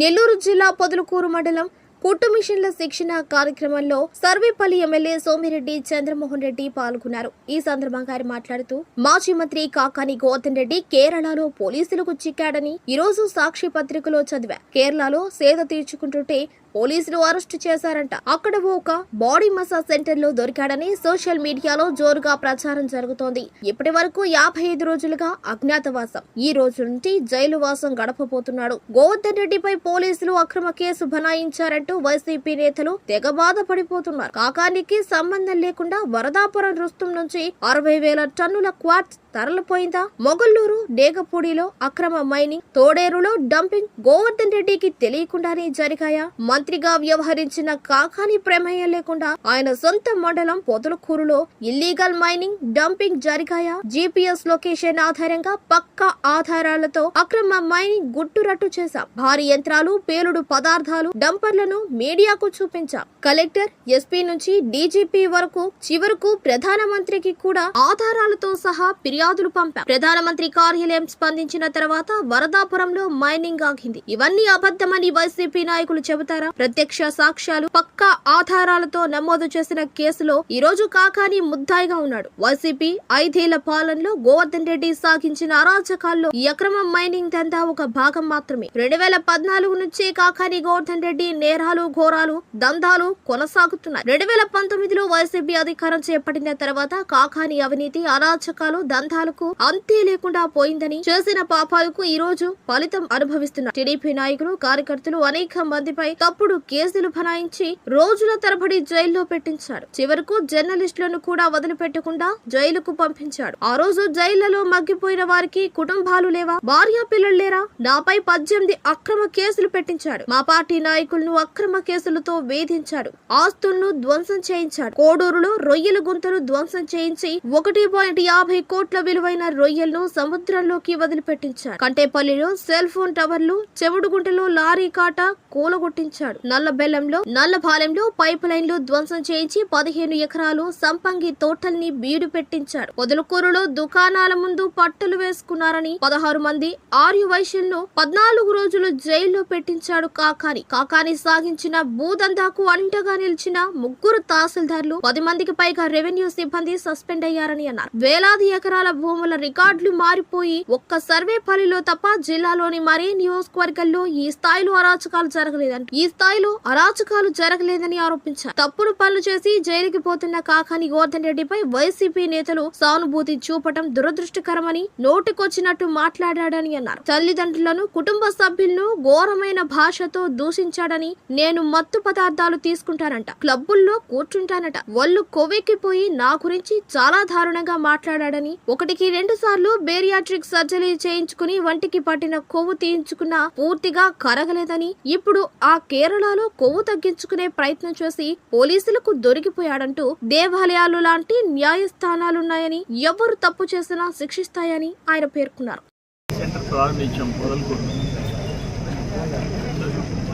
నెల్లూరు జిల్లా పొదలకూరు మండలం కుట్టు మిషన్ల శిక్షణ కార్యక్రమంలో సర్వేపల్లి ఎమ్మెల్యే సోమిరెడ్డి చంద్రమోహన్ రెడ్డి పాల్గొన్నారు. ఈ సందర్భంగా ఆయన మాట్లాడుతూ మాజీ మంత్రి కాకాని గౌతమ్ రెడ్డి కేరళలో పోలీసులకు చిక్కాడని ఈరోజు సాక్షి పత్రికలో చదివా కేరళలో సేద తీర్చుకుంటుంటే పోలీసులు అరెస్టు చేశారంట. అక్కడ ఒక బాడీ మసాజ్ సెంటర్లో దొరికాడని సోషల్ మీడియాలో జోరుగా ప్రచారం జరుగుతోంది. ఇప్పటి వరకు యాభై ఐదు రోజులుగా అజ్ఞాతవాసం. ఈ రోజు నుండి జైలు వాసం గడపబోతున్నాడు. గోవర్ధన్ రెడ్డిపై పోలీసులు అక్రమ కేసు బనాయించారంటూ వైసీపీ నేతలు తెగ బాధపడిపోతున్నారు. కాకానికి సంబంధం లేకుండా వరదాపురం రుస్తుం నుంచి అరవై వేల టన్నుల క్వార్ట్స్ తరలిపోయిందా? మొగల్లూరు డేగపూడిలో అక్రమ మైనింగ్ తోడేరులో డంపింగ్ గోవర్ధన్ రెడ్డికి తెలియకుండానే జరిగాయా? మంత్రిగా వ్యవహరించిన కాకాని ప్రమేయం లేకుండా ఆయన సొంత మండలం పొదలకూరులో ఇల్లీగల్ మైనింగ్ డంపింగ్ జరిగాయా? జీపీఎస్ లొకేషన్ ఆధారంగా పక్కా ఆధారాలతో అక్రమ మైనింగ్ గుట్టురట్టు చేశాం. భారీ యంత్రాలు పేలుడు పదార్థాలు డంపర్లను మీడియాకు చూపించాం. కలెక్టర్ ఎస్పీ నుంచి డీజీపీ వరకు చివరకు ప్రధానమంత్రికి కూడా ఆధారాలతో సహా ఫిర్యాదులు పంపారు ప్రధానమంత్రి కార్యాలయం స్పందించిన తర్వాత వరదాపురంలో మైనింగ్ ఆగింది. ఇవన్నీ అబద్ధమని వైసీపీ నాయకులు చెబుతారా? ప్రత్యక్ష సాక్ష్యాలు పక్కా ఆధారాలతో నమోదు చేసిన కేసులో ఈ రోజు కాకాని ముద్దాయిగా ఉన్నాడు. వైసీపీ ఐదేళ్ళ పాలనలో గోవర్ధన్ రెడ్డి సాగించిన అరాచకాల్లో ఈ అక్రమ మైనింగ్ దందా ఒక భాగం మాత్రమే. రెండు వేల పద్నాలుగు నుంచే కాకాని గోవర్ధన్ రెడ్డి నేరాలు ఘోరాలు దందాలు కొనసాగుతున్నాయి. రెండు వేల పంతొమ్మిదిలో వైసీపీ అధికారం చేపట్టిన తర్వాత కాకాని అవినీతి అరాచకాలు దంతాలకు అంతే లేకుండా పోయిందని చేసిన పాపాలకు ఈ రోజు ఫలితం అనుభవిస్తున్నారు. టీడీపీ నాయకులు కార్యకర్తలు అనేక మందిపై తప్పుడు కేసులు బనాయించి రోజుల తరబడి జైల్లో పెట్టించాడు చివరకు జర్నలిస్టులను కూడా వదిలిపెట్టకుండా జైలుకు పంపించాడు ఆ రోజు జైళ్ళలో మగ్గిపోయిన వారికి కుటుంబాలు లేవా? భార్య పిల్లలు లేరా? నాపై పద్దెనిమిది అక్రమ కేసులు పెట్టించాడు మా పార్టీ నాయకులను అక్రమ కేసులతో వేధించాడు ఆస్తులను ధ్వంసం చేయించాడు. కోడూరులో రొయ్యల గుంతలు ధ్వంసం చేయించి ఒకటి పాయింట్ యాభై కోట్ల విలువైన రొయ్యలను సముద్రంలోకి వదిలిపెట్టించాడు. కంటేపల్లిలో సెల్ ఫోన్ టవర్లు చెవుడుగుంటలో లారీ కాట కూలగొట్టించాడు. నల్ల బెల్లంలో నల్లపాలెంలో పైప్ లైన్లు ధ్వంసం చేయించి పదిహేను ఎకరాలు సంపంగి తోటల్ని బీడు పెట్టించాడు. పొదలకూరులో దుకాణాల ముందు పట్టలు వేసుకున్నారని పదహారు మంది ఆర్య వైశ్యులను పద్నాలుగు రోజులు జైల్లో పెట్టించాడు కాకాని. కాకాని సాగించిన భూదందాకు అంటగా నిలిచిన ముగ్గురు తహసీల్దార్లు పది మందికి పైగా రెవెన్యూ సిబ్బంది సస్పెండ్ అయ్యారని అన్నారు. వేలాది ఎకరాల భూముల రికార్డులు మారిపోయి ఒక్క సర్వే పనిలో తప్ప జిల్లాలోని మరే నియోజకవర్గాల్లో ఈ స్థాయిలో అరాచకాలు జరగలేదని ఈ స్థాయిలో అరాచకాలు జరగలేదని ఆరోపించారు. తప్పుడు పనులు చేసి జైలుకి పోతున్న కాకాని గోవర్ధన్ రెడ్డిపై వైసీపీ నేతలు సానుభూతి చూపటం దురదృష్టకరమని నోటికొచ్చినట్టు మాట్లాడాడని అన్నారు. తల్లిదండ్రులను కుటుంబ సభ్యులను ఘోరమైన భాషతో దూషించాడని నేను మత్తు పదార్థాలు చేసుకుంటానంట క్లబ్బుల్లో కూర్చుంటానట. వాళ్ళు కొవ్వెక్కిపోయి నా గురించి చాలా దారుణంగా మాట్లాడాడని ఒకటికి రెండు సార్లు బేరియాట్రిక్ సర్జరీ చేయించుకుని వంటికి పట్టిన కొవ్వు తీయించుకున్నా పూర్తిగా కరగలేదని ఇప్పుడు ఆ కేరళలో కొవ్వు తగ్గించుకునే ప్రయత్నం చేసి పోలీసులకు దొరికిపోయాడంటూ దేవాలయాలు లాంటి న్యాయస్థానాలున్నాయని ఎవరు తప్పు చేసినా శిక్షిస్తాయని ఆయన పేర్కొన్నారు సెంటర్ ప్రారంభించాం పొదలకూరు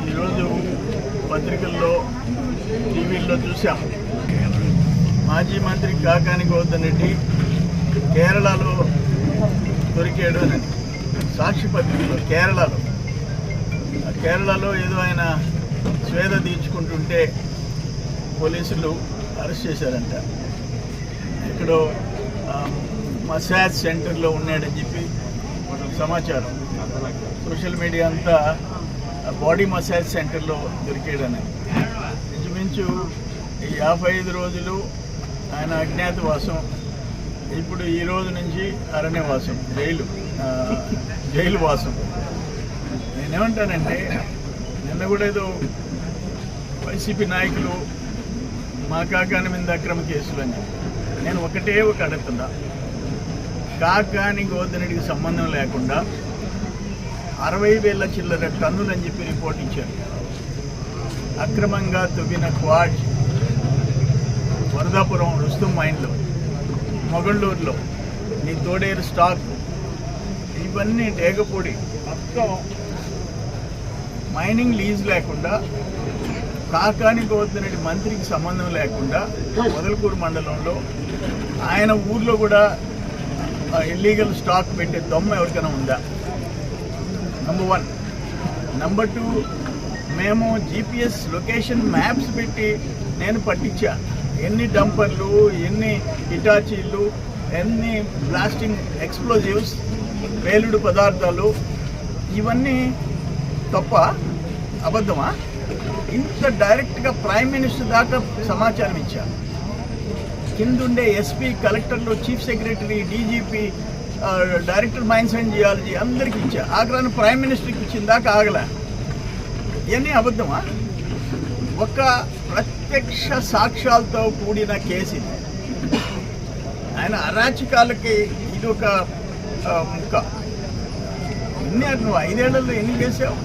ఈరోజు పత్రికల్లో టీవీల్లో చూసాం మాజీ మంత్రి కాకాని గౌతమ్ కేరళలో దొరికాడు అని. సాక్షి పత్రికలో కేరళలో. కేరళలో ఏదో ఆయన స్వేద తీర్చుకుంటుంటే పోలీసులు అరెస్ట్ చేశారంట. ఎక్కడో మసాజ్ సెంటర్లో ఉన్నాడని చెప్పి సమాచారం. సోషల్ మీడియా అంతా బాడీ మసాజ్ సెంటర్లో దొరికాడని ఇంచుమించు యాభై ఐదు రోజులు ఆయన అజ్ఞాతవాసం ఇప్పుడు ఈ రోజు నుంచి అరణ్యవాసం జైలు జైలు వాసం. నేనేమంటానంటే నిన్న కూడా ఏదో వైసీపీ నాయకులు మా కాకాని మీద అక్రమ కేసులు అని. నేను ఒకటే ఒక అడుగుతున్నా. కాకాని గోదనుడికి సంబంధం లేకుండా అరవై వేల చిల్లర టన్నులని చెప్పి రిపోర్ట్ ఇచ్చారు. అక్రమంగా తవ్విన క్వాడ్ వరదాపురం రుస్తుం మైన్లో మొగళ్ళూరులో నీ తోడేరు స్టాక్ ఇవన్నీ డేగపూడి మొత్తం మైనింగ్ లీజ్ లేకుండా కాకానికి గోవర్ధన్ మంత్రికి సంబంధం లేకుండా మొదలకూరు మండలంలో ఆయన ఊర్లో కూడా ఇల్లీగల్ స్టాక్ పెట్టే దొమ్మ ఎవరికైనా ఉందా? నంబర్ వన్ నంబర్ టూ మేము జీపీఎస్ లొకేషన్ మ్యాప్స్ పెట్టి నేను పట్టించా. ఎన్ని డంపర్లు ఎన్ని ఇటాచీలు ఎన్ని బ్లాస్టింగ్ ఎక్స్ప్లోజివ్స్ పేలుడు పదార్థాలు ఇవన్నీ తప్ప అబద్ధమా? ఇంత డైరెక్ట్గా ప్రైమ్ మినిస్టర్ దాకా సమాచారం ఇచ్చా. కిందుండే ఎస్పీ కలెక్టర్లు chief secretary DGP director mines and geology అందరికి ఇచ్చా. ఆగ్రాను ప్రైమ్ మినిస్టర్కి ఇచ్చిన దాకా ఆగలే. ఇవన్నీ అబద్ధమా? ఒక ప్రత్యక్ష సాక్ష్యాలతో కూడిన కేసు ఇది. ఆయన అరాచకాలకి ఇది ఒక ముక్క. ఎన్ని నువ్వు ఐదేళ్ళలో ఎన్ని చేసావు?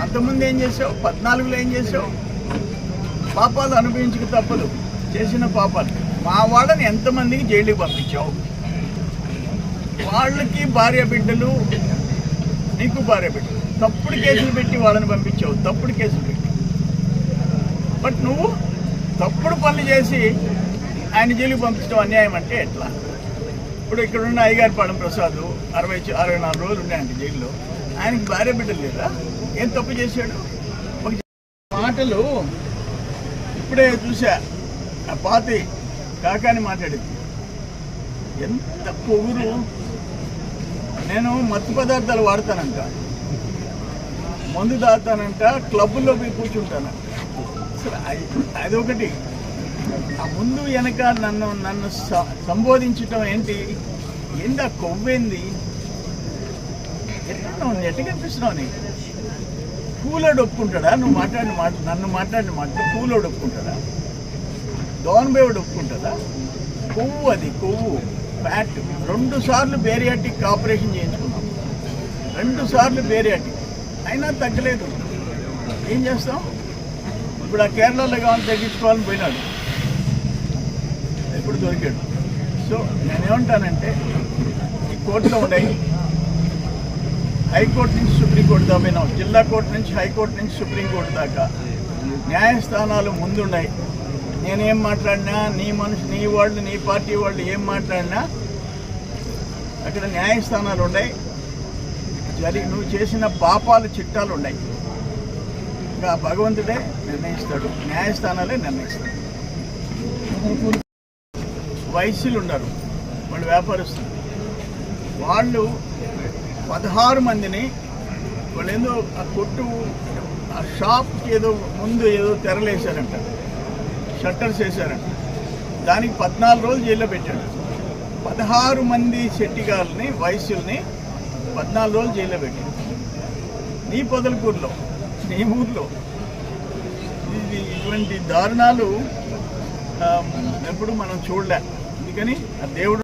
అంతకుముందు ఏం చేసావు? పద్నాలుగులో ఏం చేసావు? పాపాలు అనుభవించక తప్పదు. చేసిన పాపాలు. మా వాళ్ళని ఎంతమందికి జైలుకి పంపించావు? వాళ్ళకి భార్య బిడ్డలు నీకు భార్య బిడ్డలు. తప్పుడు కేసులు పెట్టి వాళ్ళని పంపించావు తప్పుడు కేసులు పెట్టి. బట్ నువ్వు తప్పుడు పనులు చేసి ఆయన జైలుకి పంపించడం అన్యాయం అంటే ఎట్లా? ఇప్పుడు ఇక్కడున్న అయ్యగారి పాడం ప్రసాద్ అరవై అరవై నాలుగు రోజులు ఉన్నాయండి జైల్లో. ఆయనకి భార్య బిడ్డలు లేదా ఏం తప్పు చేశాడు? ఒక మాటలు ఇప్పుడే చూసా ఆ పాతి కాకాని మాట్లాడింది. ఎంత పొగురు. నేను మత్తు పదార్థాలు వాడతానంట. మందు తాగుతానంట క్లబ్బుల్లో పోయి కూర్చుంటాను. అసలు అది- అదొకటి. ఆ ముందు వెనక నన్ను నన్ను సంబోధించటం ఏంటి? ఎండ కొవ్వేంది? ఎట్లా ఎట్ట కనిపిస్తున్నావు నీకు? కూలోడు ఒప్పుకుంటాడా? నువ్వు మాట్లాడిన మాట నన్ను మాట్లాడిన మాట కూలోడు ఒప్పుకుంటాడా? దోన్బేవుడు ఒప్పుకుంటాడా? కొవ్వు అది కొవ్వు. ఫ్యాట్ రెండు సార్లు బేరియాటిక్ ఆపరేషన్ చేయించుకున్నాం. రెండు సార్లు బేరియాటిక్ అయినా తగ్గలేదు. ఏం చేస్తాం? ఇప్పుడు ఆ కేరళలో కావాలని తగ్గించుకోవాలని పోయినాడు. ఎప్పుడు దొరికాడు. సో నేనేమంటానంటే ఈ కోర్టులో ఉన్నాయి హైకోర్టు నుంచి సుప్రీంకోర్టు దాకా పోయినాం. జిల్లా కోర్టు నుంచి హైకోర్టు నుంచి సుప్రీంకోర్టు దాకా న్యాయస్థానాలు ముందున్నాయి. నేనేం మాట్లాడినా నీ మనిషి నీ వాళ్ళు నీ పార్టీ వాళ్ళు ఏం మాట్లాడినా అక్కడ న్యాయస్థానాలు ఉన్నాయి. జరి నువ్వు చేసిన పాపాలు చిట్టాలు ఉన్నాయి. ఇంకా భగవంతుడే నిర్ణయిస్తాడు. న్యాయస్థానాలే నిర్ణయిస్తాడు. వయస్సులు ఉన్నారు వాళ్ళు వ్యాపారస్తులు. వాళ్ళు పదహారు మందిని వాళ్ళు ఏదో ఆ కొట్టు ఆ షాప్కి ఏదో ముందు ఏదో తెరలేశారంటారు షట్టర్స్ వేశారంట దానికి పద్నాలుగు రోజులు జైల్లో పెట్టాడు. పదహారు మంది శెట్టిగారుని వయస్సుల్ని పద్నాలుగు రోజులు జైల్లో పెట్టాడు. నీ పొదలకూరులో నీ ఊర్లో ఇది ఇటువంటి దారుణాలు ఎప్పుడు మనం చూడలే. అందుకని ఆ దేవుడు